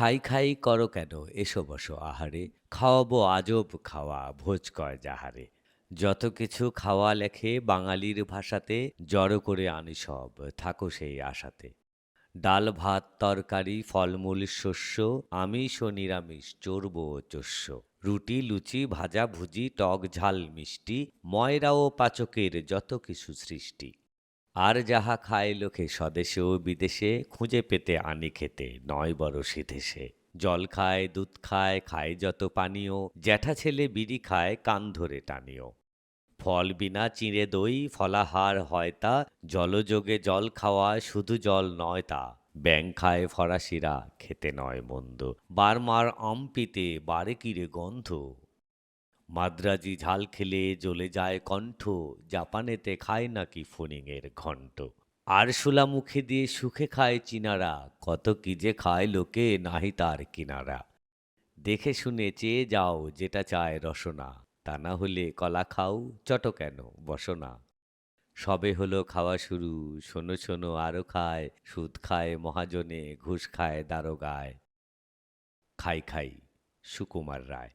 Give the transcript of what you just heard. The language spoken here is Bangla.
খাই খাই করো কেন? এসো বসো আহারে। খাওয়াবো আজব খাওয়া, ভোজ কয় যাহারে। যত কিছু খাওয়া লেখে বাঙালির ভাষাতে, জড়ো করে আনি সব, থাকো সেই আশাতে। ডাল, ভাত, তরকারি, ফলমূল, শস্য, আমিষ ও নিরামিষ, চর্ব ও চস্য। রুটি, লুচি, ভাজা, ভুজি, টক, ঝাল, মিষ্টি, ময়রা ও পাচকের যত কিছু সৃষ্টি। আর যাহা খায় লোকে স্বদেশে ও বিদেশে, খুঁজে পেতে আনি খেতে, নয় বড় সিধেসে জল খায়, দুধ খায় খায় যত পানীয়, জ্যাঠা ছেলে বিড়ি খায়, কান ধরে টানিও। ফল বিনা চিঁড়ে দই, ফলাহার হয় তা, জলযোগে জল খাওয়া শুধু জল নয় তা। ব্যাং খায় ফরাসিরা, খেতে নয় মন্দ। বারমার আম পিতে বারে কিরে গন্ধ মাদ্রাজি ঝাল খেলে জ্বলে যায় কণ্ঠ, জাপানেতে খায় নাকি ফণিংয়ের ঘণ্ট। আরশোলা মুখে দিয়ে সুখে খায় চিনারা, কত কি যে খায় লোকে নাহি তার কিনারা। দেখে শুনে চেয়ে যাও যেটা চায় রসনা, তা না হলে কলা খাও, চট কেন বসো না সবে হলো খাওয়া শুরু, শোনো শোনো আরও খায়, সুদ খায় মহাজনে, ঘুষ খায় দারোগায়। খাই খাই, সুকুমার রায়।